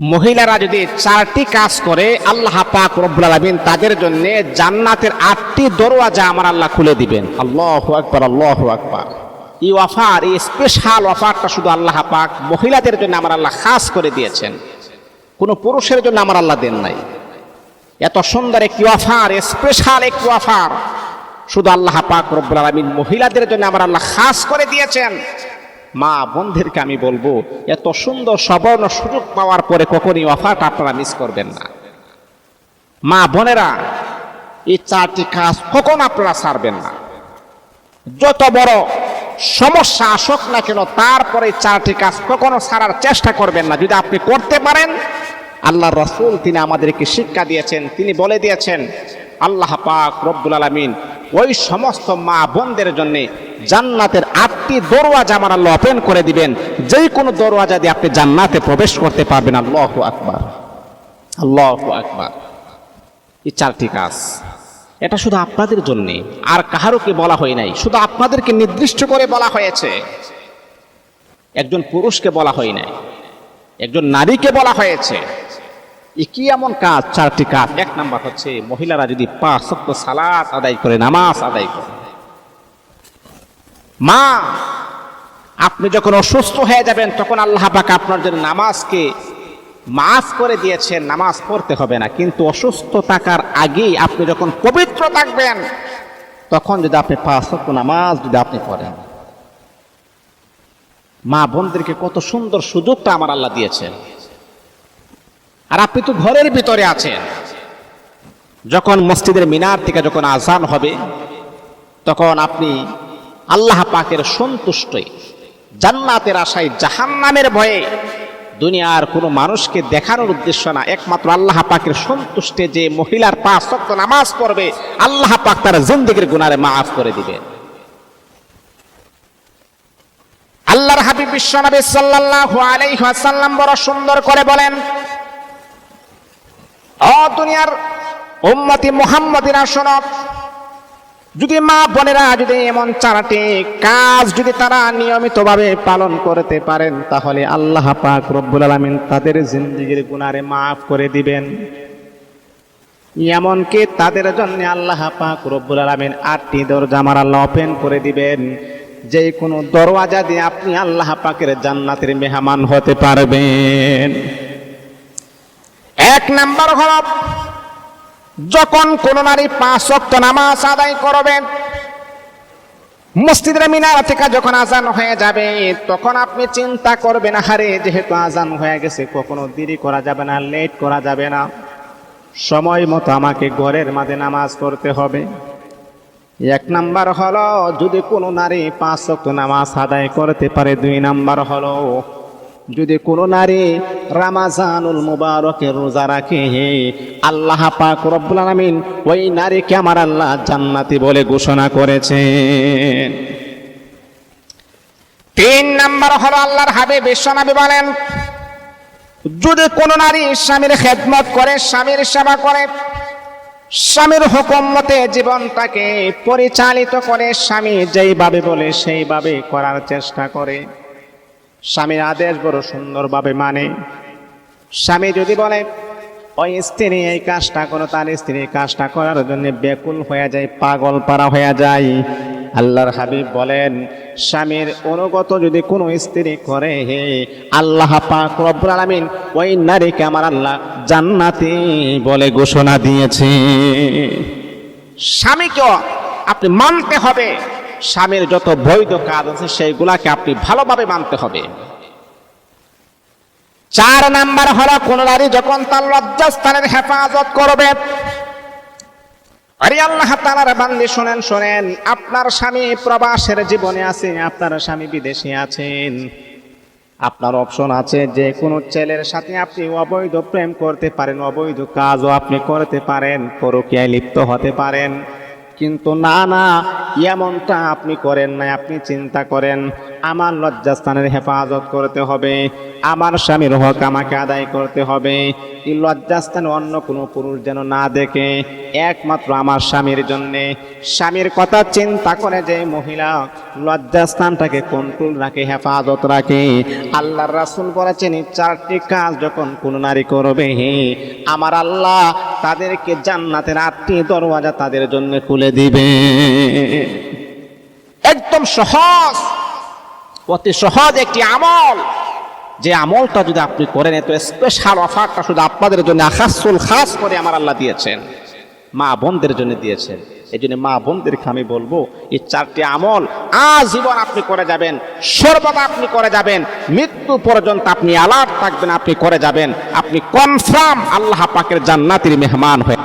মহিলারা যদি চারটি কাজ করে আল্লাহ পাক রব্বুল আলামিন তাদের জন্য জান্নাতের আটটি দরওয়াজা আমার আল্লাহ খুলে দিবেন। আল্লাহু আকবার আল্লাহু আকবার। এই অফার এই স্পেশাল অফারটা শুধু আল্লাহ পাক মহিলাদের জন্য আমার আল্লাহ খাস করে দিয়েছেন। কোনো পুরুষের জন্য আমার আল্লাহ দেন নাই। এত সুন্দর একটি অফার স্পেশাল একটি অফার শুধু আল্লাহ পাক রব্বুল আলামিন মহিলাদের জন্য আমার আল্লাহ খাস করে দিয়েছেন। মা বোনদেরকে আমি বলব, এত সুন্দর সবর্ণ সুযোগ পাওয়ার পরে কখনই অফারটা আপনারা মিস করবেন না। মা বোনেরা, এই চারটি কাজ কখন আপনারা ছাড়বেন না। যত বড় সমস্যা আসুক না কেন, তারপরে চারটি কাজ কখনো ছাড়ার চেষ্টা করবেন না। যদি আপনি করতে পারেন, আল্লাহ রসুল তিনি আমাদেরকে শিক্ষা দিয়েছেন, তিনি বলে দিয়েছেন, আল্লাহ পাক রব্বুল আলমিন ওই সমস্ত মা বোনদের জন্যে জান্নাতের আটটি দরওয়াজা আমার আল্লাহ ওপেন করে দিবেন। যেই কোনো দরওয়াজা দিয়ে আপনি জান্নাতে প্রবেশ করতে পারবেন। আল্লাহ আকবার। আল্লাহ আকবার। এই চারটি কাজ। এটা শুধু আপনাদের জন্য। আর কাহারোকে বলা হয় নাই। শুধু আপনাদেরকে নির্দিষ্ট করে বলা হয়েছে। একজন পুরুষকে বলা হয় নাই। একজন নারীকে বলা হয়েছে। এ কি এমন কাজ? চারটি কাজ। এক নাম্বার হচ্ছে মহিলারা যদি পাঁচ সালাত আদায় করে, নামাজ আদায় করে। মা, আপনি যখন অসুস্থ হয়ে যাবেন, তখন আল্লাহ পাক আপনার জন্য নামাজকে মাফ করে দিয়েছেন। নামাজ পড়তে হবে না। কিন্তু অসুস্থ থাকার আগেই আপনি যখন পবিত্র থাকবেন, তখন যদি আপনি পাঁচ নামাজ যদি আপনি পড়েন। মা বোনদেরকে কত সুন্দর সুযোগটা আমার আল্লাহ দিয়েছেন। আর আপনি তো ঘরের ভিতরে আছেন। যখন মসজিদের মিনার থেকে যখন আজান হবে, তখন আপনি আল্লাহ পাকের সন্তুষ্টই জান্নাতের আশায় জাহান্নামের ভয়ে দুনিয়ার কোনো মানুষকে দেখানোর উদ্দেশ্য না। একমাত্র আল্লাহ পাকের সন্তুষ্টে যে মহিলার পা শক্ত নামাজ পড়বে, আল্লাহ পাক তার জিন্দিগির গুনারে মাফ করে দিবে আল্লাহর হাবিব বিশ্বনবী সাল্লাল্লাহু আলাইহি ওয়াসাল্লাম বড় সুন্দর করে বলেন ও দুনিয়ার উম্মতি মুহাম্মাদিনা শোনো যদি মা বোনেরা যদি এমন চারাটি কাজ যদি তারা নিয়মিতভাবে পালন করতে পারেন, তাহলে আল্লাহ পাক রব্বুল আলামিন তাদের জিন্দিগির গুনারে মাফ করে দিবেন। এমনকি তাদের জন্য আল্লাহ পাক রব্বুল আলামিন আটটি দরজা আমার আল্লাহ ওপেন করে দিবেন। যে কোনো দরওয়াজা দিয়ে আপনি আল্লাহ পাকের জান্নাতের মেহমান হতে পারবেন। এক নাম্বার হল যখন কোন নারী পাঁচ ওয়াক্ত নামাজ আদায় করবেন, মসজিদের মিনার থেকে যখন আজান হয়ে যাবে, তখন আপনি চিন্তা করবেন হারে যেহেতু আজান হয়ে গেছে, কখনো দেরি করা যাবে না, লেট করা যাবে না। সময় মতো আমাকে ঘরের মাঝে নামাজ পড়তে হবে। এক নাম্বার হলো, যদি কোনো নারী পাঁচ ওয়াক্ত নামাজ আদায় করতে পারে, দুই নাম্বার হলো যদি কোনো নারী রামাজানুল মুবারকের রোজা রাখে হে আল্লাহ পাক রব্বুল আলামিন ওই নারীকে আমার আল্লাহ জান্নাতি বলে ঘোষণা করেছে তিন নাম্বার হলো আল্লাহর হাবিব। বিশ্বনবী বলেন, যদি কোনো নারী স্বামীর খেদমত করে, স্বামীর সেবা করে, স্বামীর হুকুম মতে জীবনটাকে পরিচালিত করে, স্বামী যেইভাবে বলে সেইভাবে করার চেষ্টা করে। স্বামীর আদেশ বড় সুন্দরভাবে মানে। স্বামী যদি বলে, ওই স্ত্রী এই কাজটা করো, তার স্ত্রী কাজটা করার জন্য বেকুল হয়ে যায়, পাগল পারা হয়ে যায়। আল্লাহর হাবিব বলেন, স্বামীর অনুগত যদি কোনো স্ত্রী করে, হে আল্লাহ পাক রব্বুল ওই নারীকে আমার আল্লাহ জান্নাতি বলে ঘোষণা দিয়েছে। স্বামীকেও আপনি মানতে হবে। স্বামীর যত বৈধ কাজ আছে, সেইগুলাকে আপনি ভালোভাবে মানতে হবে। চার নাম্বার হলো, কোন নারী যখন তার লজ্জাস্থানের হেফাজত করবে, আরে আল্লাহ তালার বান্দি শোনেন শোনেন, আপনার স্বামী প্রবাসের জীবনে আছে, আপনার স্বামী বিদেশে আছেন। আপনার অপশন আছে, যে কোনো ছেলের সাথে আপনি অবৈধ প্রেম করতে পারেন, অবৈধ কাজও আপনি করতে পারেন, পরকীয়ায় লিপ্ত হতে পারেন। কিন্তু না না, এমনটা আপনি করেন না আপনি চিন্তা করেন। আমার লজ্জাস্থানের হেফাজত করতে হবে, আমার স্বামীর হক আমাকে আদায় করতে হবে। এই লজ্জাস্থানে অন্য কোনো পুরুষ যেন না দেখে, একমাত্র আমার স্বামীর জন্যে। স্বামীর কথা চিন্তা করে যে মহিলা লজ্জাস্থানটাকে কন্ট্রোল রাখে, হেফাজত রাখে। আল্লাহর রাসূল বলেছেন চারটি কাজ যখন কোনো নারী করবে, আমার আল্লাহ তাদেরকে জান্নাতের আটটি দরওয়াজা তাদের জন্য খুলে দিবে। একদম সহজ, অতি সহজ একটি আমল। যে আমলটা যদি আপনি করেন, এত স্পেশাল অফারটা শুধু আপনাদের জন্য, আখাসুল খাস করে আমার আল্লাহ দিয়েছেন। মা বোনদের জন্য দিয়েছেন। এই জন্য মা বোনদেরকে আমি বলব, এই চারটি আমল আজীবন আপনি করে যাবেন, সর্বদা আপনি করে যাবেন, মৃত্যু পর্যন্ত আপনি অ্যালার্ট থাকবেন, আপনি করে যাবেন, আপনি কনফার্ম আল্লাহ পাকের জান্নাতির মেহমান হয়ে